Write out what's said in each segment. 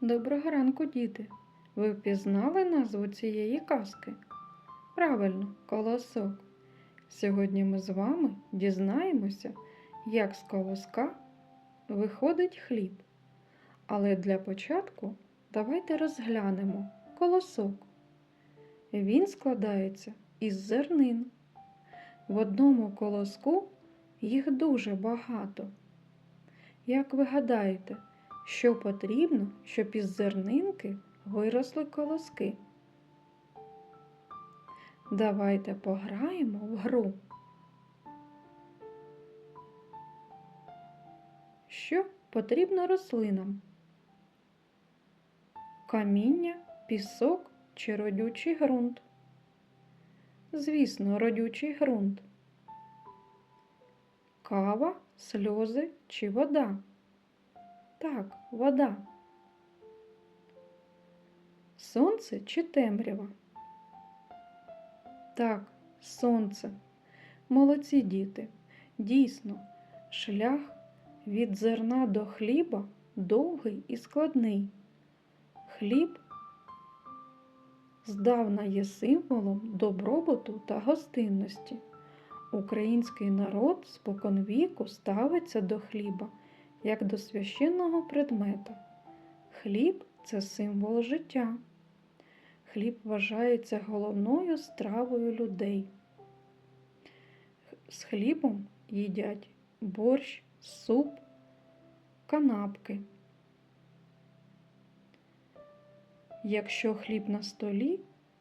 Доброго ранку, діти! Ви впізнали назву цієї казки? Правильно, колосок. Сьогодні ми з вами дізнаємося, як з колоска виходить хліб. Але для початку давайте розглянемо колосок. Він складається із зернин. В одному колоску їх дуже багато. Як ви гадаєте, що потрібно, щоб із зернинки виросли колоски? Давайте пограємо в гру. Що потрібно рослинам? Каміння, пісок чи родючий ґрунт? Звісно, родючий ґрунт. Кава, сльози чи вода? Так, вода. Сонце чи темрява? Так, сонце. Молодці діти. Дійсно, шлях від зерна до хліба довгий і складний. Хліб здавна є символом добробуту та гостинності. Український народ споконвіку ставиться до хліба як до священного предмета. Хліб це символ життя. Хліб вважається головною стравою людей. З хлібом їдять борщ, суп, канапки. Якщо хліб на столі,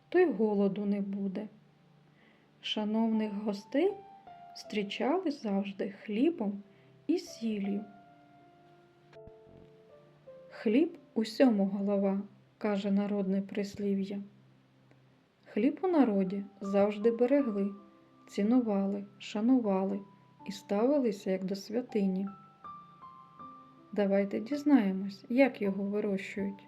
то й голоду не буде. Шановних гостей зустрічали завжди хлібом і сіллю. Хліб усьому голова, каже народне прислів'я. Хліб у народі завжди берегли, цінували, шанували і ставилися як до святині. Давайте дізнаємось, як його вирощують.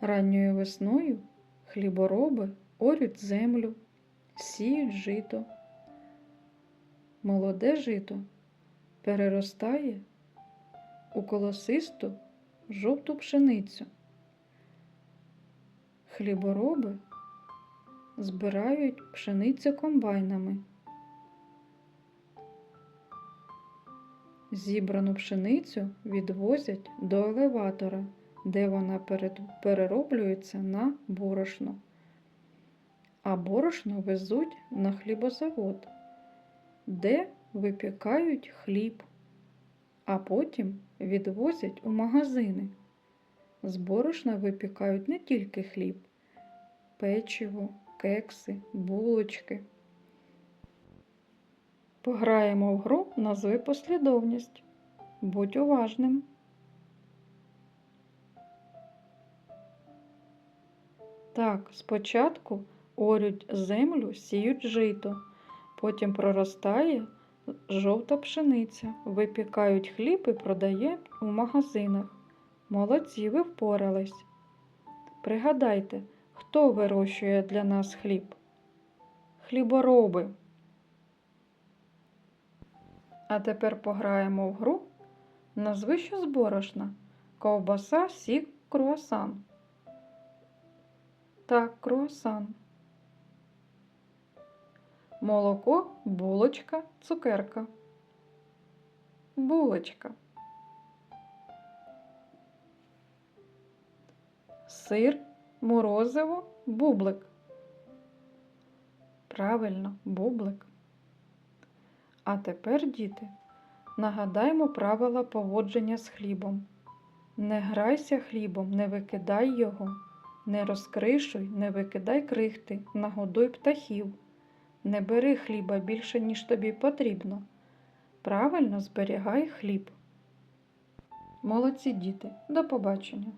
Ранньою весною хлібороби орють землю, сіють жито. Молоде жито переростає у колосисту жовту пшеницю. Хлібороби збирають пшеницю комбайнами. Зібрану пшеницю відвозять до елеватора, де вона перероблюється на борошно, а борошно везуть на хлібозавод, де випікають хліб а потім відвозять у магазини. З борошна випікають не тільки хліб, печиво, кекси, булочки. Пограємо в гру назви послідовність. Будь уважним. Так, спочатку орють землю, сіють жито, потім проростає жовта пшениця. Випікають хліб і продають у магазинах. Молодці, ви впорались. Пригадайте, хто вирощує для нас хліб? Хлібороби. А тепер пограємо в гру. Назви що з. Ковбаса, сік, круасан. Так, круасан молоко, булочка, цукерка. Булочка. Сир, морозиво, бублик. Правильно, бублик. А тепер, діти, нагадаймо правила поводження з хлібом. Не грайся хлібом, не викидай його, не розкришуй, не викидай крихти, нагодуй птахів. Не бери хліба більше, ніж тобі потрібно. Правильно зберігай хліб. Молодці діти, до побачення!